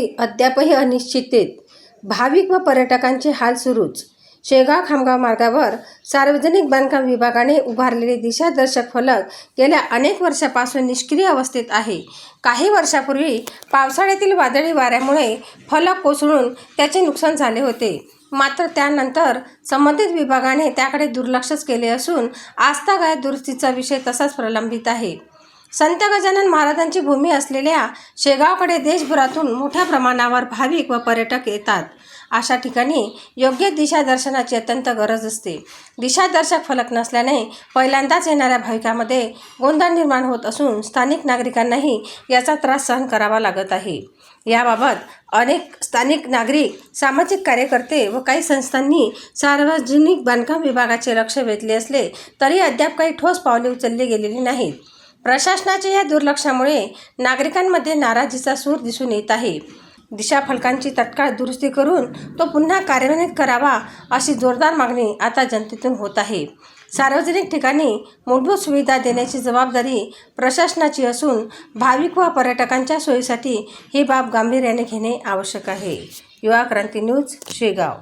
स्थिती अद्यापही अनिश्चितेत भाविक व पर्यटकांचे हाल सुरूच. शेगाव खामगाव मार्गावर सार्वजनिक बांधकाम विभागाने उभारलेले दिशादर्शक फलक गेल्या अनेक वर्षापासून निष्क्रिय अवस्थेत आहे. काही वर्षापूर्वी पावसाळ्यातील वादळी वाऱ्यामुळे फलक कोसळून त्याचे नुकसान झाले होते. मात्र त्यानंतर संबंधित विभागाने त्याकडे दुर्लक्षच केले असून आस्थागाय दुरुस्तीचा विषय तसाच प्रलंबित आहे. संत गजानन महाराजांची भूमी असलेल्या शेगावकडे देशभरातून मोठ्या प्रमाणावर भाविक व पर्यटक येतात. अशा ठिकाणी योग्य दिशादर्शनाची अत्यंत गरज असते. दिशादर्शक फलक नसल्याने पहिल्यांदाच येणाऱ्या भाविकांमध्ये गोंधळ निर्माण होत असून स्थानिक नागरिकांनाही याचा त्रास सहन करावा लागत आहे. याबाबत अनेक स्थानिक नागरिक सामाजिक कार्यकर्ते व काही संस्थांनी सार्वजनिक बांधकाम विभागाचे लक्ष वेधले असले तरी अद्याप काही ठोस पावले उचलली गेलेली नाहीत. प्रशासनाच्या या दुर्लक्षामुळे नागरिकांमध्ये नाराजीचा सूर दिसून येत आहे. दिशा फलकांची तत्काळ दुरुस्ती करून तो पुन्हा कार्यान्वित करावा अशी जोरदार मागणी आता जनतेतून होत आहे. सार्वजनिक ठिकाणी मूलभूत सुविधा देण्याची जबाबदारी प्रशासनाची असून भाविक व पर्यटकांच्या सोयीसाठी ही बाब गांभीर्याने घेणे आवश्यक आहे. युवा क्रांती न्यूज शेगाव.